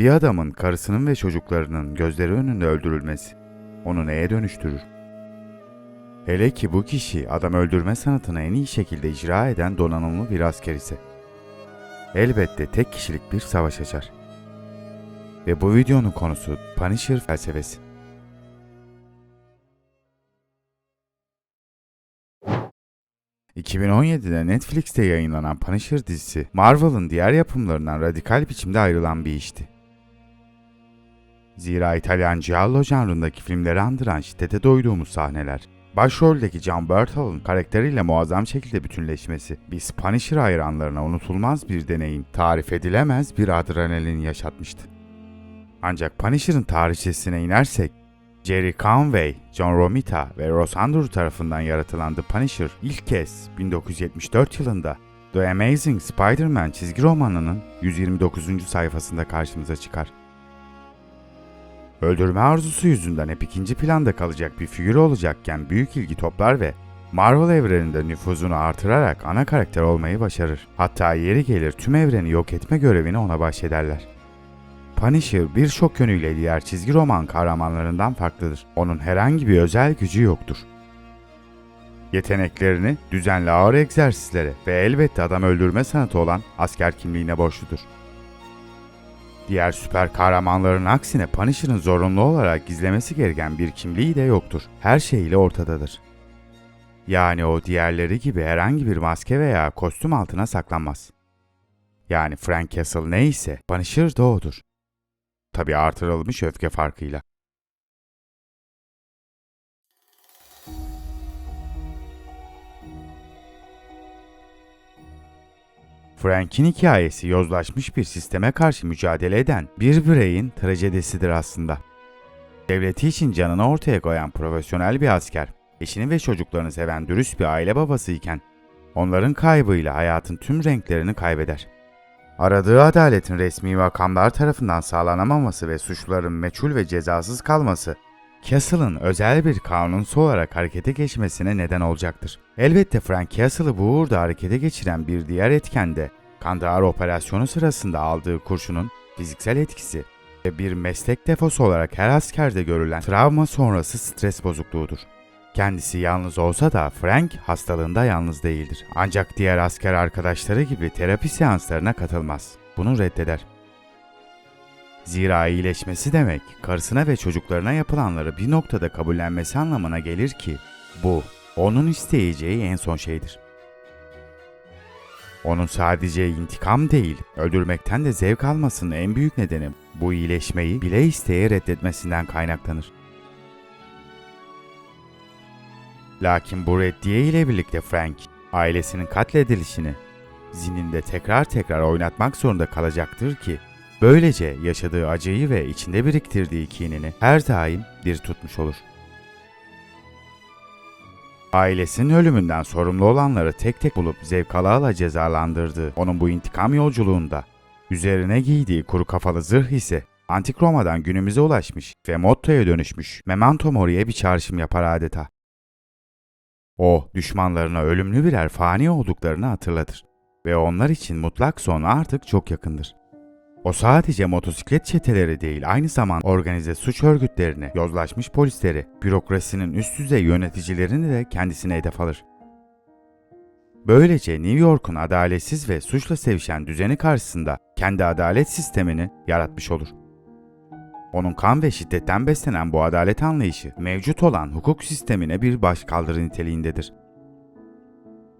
Bir adamın karısının ve çocuklarının gözleri önünde öldürülmesi onu neye dönüştürür? Hele ki bu kişi adam öldürme sanatını en iyi şekilde icra eden donanımlı bir asker ise. Elbette tek kişilik bir savaş açar. Ve bu videonun konusu Punisher felsefesi. ...2017'de Netflix'te yayınlanan Punisher dizisi, Marvel'ın diğer yapımlarından radikal biçimde ayrılan bir işti. Zira İtalyan giallo janrındaki filmleri andıran şiddete doyduğumuz sahneler, başroldeki John Bertol'un karakteriyle muazzam şekilde bütünleşmesi, biz Punisher hayranlarına unutulmaz bir deneyim, tarif edilemez bir adrenalin yaşatmıştı. Ancak Punisher'ın tarihçesine inersek, Jerry Conway, John Romita ve Ross Andrew tarafından yaratılan The Punisher ilk kez 1974 yılında The Amazing Spider-Man çizgi romanının 129. sayfasında karşımıza çıkar. Öldürme arzusu yüzünden hep ikinci planda kalacak bir figür olacakken büyük ilgi toplar ve Marvel evreninde nüfuzunu artırarak ana karakter olmayı başarır. Hatta yeri gelir tüm evreni yok etme görevini ona bahşederler. Punisher birçok yönüyle diğer çizgi roman kahramanlarından farklıdır. Onun herhangi bir özel gücü yoktur. Yeteneklerini düzenli ağır egzersizlere ve elbette adam öldürme sanatı olan asker kimliğine borçludur. Diğer süper kahramanların aksine Punisher'ın zorunlu olarak gizlemesi gereken bir kimliği de yoktur. Her şeyiyle ortadadır. Yani o diğerleri gibi herhangi bir maske veya kostüm altına saklanmaz. Yani Frank Castle neyse Punisher da odur. Tabi artırılmış öfke farkıyla. Frank'in hikayesi yozlaşmış bir sisteme karşı mücadele eden bir bireyin trajedisidir aslında. Devleti için canını ortaya koyan profesyonel bir asker, eşini ve çocuklarını seven dürüst bir aile babası iken, onların kaybıyla hayatın tüm renklerini kaybeder. Aradığı adaletin resmi makamlar tarafından sağlanamaması ve suçluların meçhul ve cezasız kalması, Castle'ın özel bir kanunsu olarak harekete geçmesine neden olacaktır. Elbette Frank Castle'ı bu uğurda harekete geçiren bir diğer etken de Kandahar operasyonu sırasında aldığı kurşunun fiziksel etkisi ve bir meslek defosu olarak her askerde görülen travma sonrası stres bozukluğudur. Kendisi yalnız olsa da Frank hastalığında yalnız değildir. Ancak diğer asker arkadaşları gibi terapi seanslarına katılmaz. Bunu reddeder. Zira iyileşmesi demek, karısına ve çocuklarına yapılanları bir noktada kabullenmesi anlamına gelir ki, bu, onun isteyeceği en son şeydir. Onun sadece intikam değil, öldürmekten de zevk almasının en büyük nedeni bu iyileşmeyi bile isteye reddetmesinden kaynaklanır. Lakin bu reddiye ile birlikte Frank, ailesinin katledilişini zihninde tekrar tekrar oynatmak zorunda kalacaktır ki, böylece yaşadığı acıyı ve içinde biriktirdiği kinini her daim bir tutmuş olur. Ailesinin ölümünden sorumlu olanları tek tek bulup zevk ala ala cezalandırdığı onun bu intikam yolculuğunda üzerine giydiği kuru kafalı zırh ise Antik Roma'dan günümüze ulaşmış ve mottoya dönüşmüş Memento Mori'ye bir çağrışım yapar adeta. O, düşmanlarına ölümlü birer fani olduklarını hatırlatır ve onlar için mutlak son artık çok yakındır. O sadece motosiklet çeteleri değil, aynı zamanda organize suç örgütlerini, yozlaşmış polisleri, bürokrasinin üst düzey yöneticilerini de kendisine hedef alır. Böylece New York'un adaletsiz ve suçla sevişen düzeni karşısında kendi adalet sistemini yaratmış olur. Onun kan ve şiddetten beslenen bu adalet anlayışı mevcut olan hukuk sistemine bir başkaldırı niteliğindedir.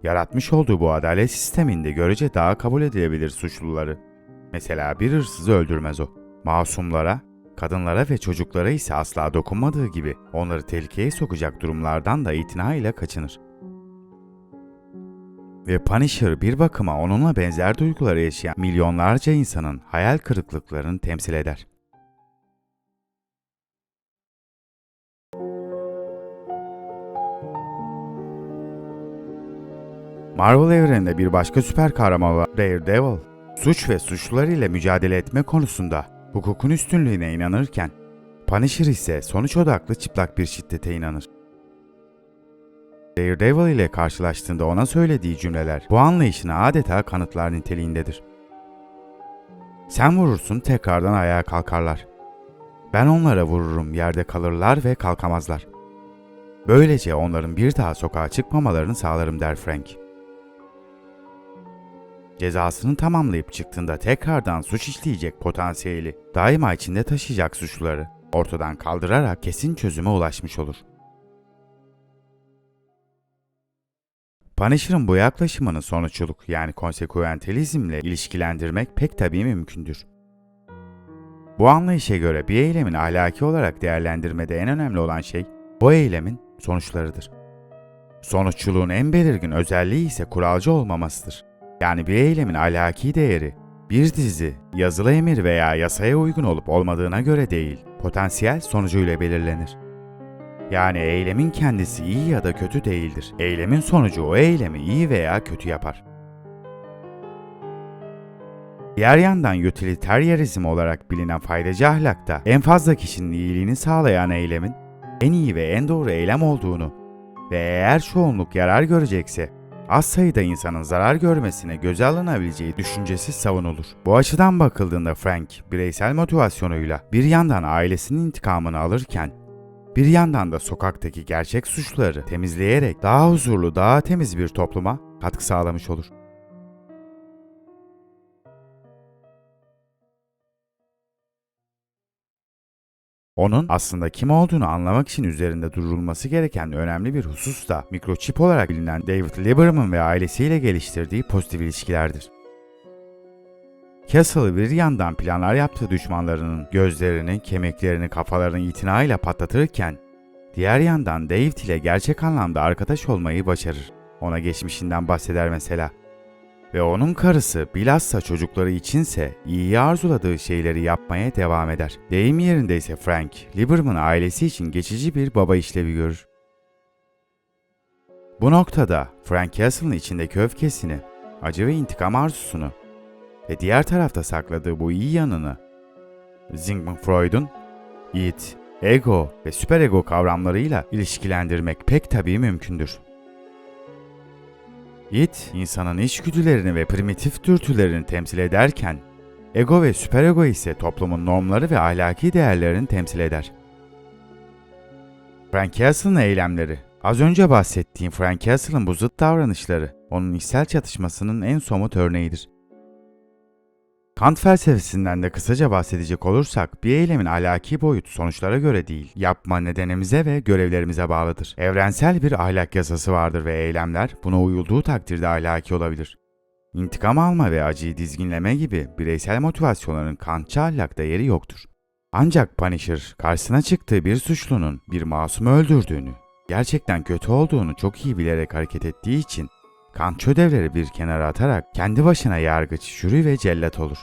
Yaratmış olduğu bu adalet sisteminde görece daha kabul edilebilir suçluları. Mesela bir hırsızı öldürmez o. Masumlara, kadınlara ve çocuklara ise asla dokunmadığı gibi onları tehlikeye sokacak durumlardan da itina ile kaçınır. Ve Punisher bir bakıma onunla benzer duyguları yaşayan milyonlarca insanın hayal kırıklıklarını temsil eder. Marvel evreninde bir başka süper kahraman olan Daredevil, suç ve suçlular ile mücadele etme konusunda hukukun üstünlüğüne inanırken, Punisher ise sonuç odaklı çıplak bir şiddete inanır. Daredevil ile karşılaştığında ona söylediği cümleler bu anlayışına adeta kanıtlar niteliğindedir. Sen vurursun tekrardan ayağa kalkarlar. Ben onlara vururum yerde kalırlar ve kalkamazlar. Böylece onların bir daha sokağa çıkmamalarını sağlarım der Frank. Cezasını tamamlayıp çıktığında tekrardan suç işleyecek potansiyeli daima içinde taşıyacak suçluları ortadan kaldırarak kesin çözüme ulaşmış olur. Punisher'ın bu yaklaşımını sonuçluluk yani konseküentalizmle ilişkilendirmek pek tabii mümkündür. Bu anlayışa göre bir eylemin ahlaki olarak değerlendirmede en önemli olan şey o eylemin sonuçlarıdır. Sonuççuluğun en belirgin özelliği ise kuralcı olmamasıdır. Yani bir eylemin ahlaki değeri bir dizi, yazılı emir veya yasaya uygun olup olmadığına göre değil, potansiyel sonucuyla belirlenir. Yani eylemin kendisi iyi ya da kötü değildir. Eylemin sonucu o eylemi iyi veya kötü yapar. Diğer yandan utilitarianizm olarak bilinen faydacı ahlakta en fazla kişinin iyiliğini sağlayan eylemin en iyi ve en doğru eylem olduğunu ve eğer çoğunluk yarar görecekse az sayıda insanın zarar görmesine göze alınabileceği düşüncesi savunulur. Bu açıdan bakıldığında Frank bireysel motivasyonuyla bir yandan ailesinin intikamını alırken bir yandan da sokaktaki gerçek suçları temizleyerek daha huzurlu, daha temiz bir topluma katkı sağlamış olur. Onun aslında kim olduğunu anlamak için üzerinde durulması gereken önemli bir husus da mikroçip olarak bilinen David Lieberman ve ailesiyle geliştirdiği pozitif ilişkilerdir. Castle bir yandan planlar yaptığı düşmanlarının gözlerini, kemiklerini, kafalarını itinayla patlatırken, diğer yandan David ile gerçek anlamda arkadaş olmayı başarır. Ona geçmişinden bahseder mesela. Ve onun karısı bilhassa çocukları içinse iyiyi arzuladığı şeyleri yapmaya devam eder. Deyim yerinde ise Frank, Lieberman ailesi için geçici bir baba işlevi görür. Bu noktada Frank Castle'ın içindeki öfkesini, acı ve intikam arzusunu ve diğer tarafta sakladığı bu iyi yanını Sigmund Freud'un id, ego ve süperego kavramlarıyla ilişkilendirmek pek tabii mümkündür. İd, insanın içgüdülerini ve primitif dürtülerini temsil ederken, ego ve süperego ise toplumun normları ve ahlaki değerlerini temsil eder. Frank Castle'ın eylemleri, az önce bahsettiğim Frank Castle'ın bu zıt davranışları, onun içsel çatışmasının en somut örneğidir. Kant felsefesinden de kısaca bahsedecek olursak bir eylemin ahlaki boyut sonuçlara göre değil, yapma nedenimize ve görevlerimize bağlıdır. Evrensel bir ahlak yasası vardır ve eylemler buna uyulduğu takdirde ahlaki olabilir. İntikam alma ve acıyı dizginleme gibi bireysel motivasyonların Kantçı ahlakta yeri yoktur. Ancak Punisher karşısına çıktığı bir suçlunun bir masumu öldürdüğünü, gerçekten kötü olduğunu çok iyi bilerek hareket ettiği için Kant ödevleri bir kenara atarak kendi başına yargıç, jüri ve cellat olur.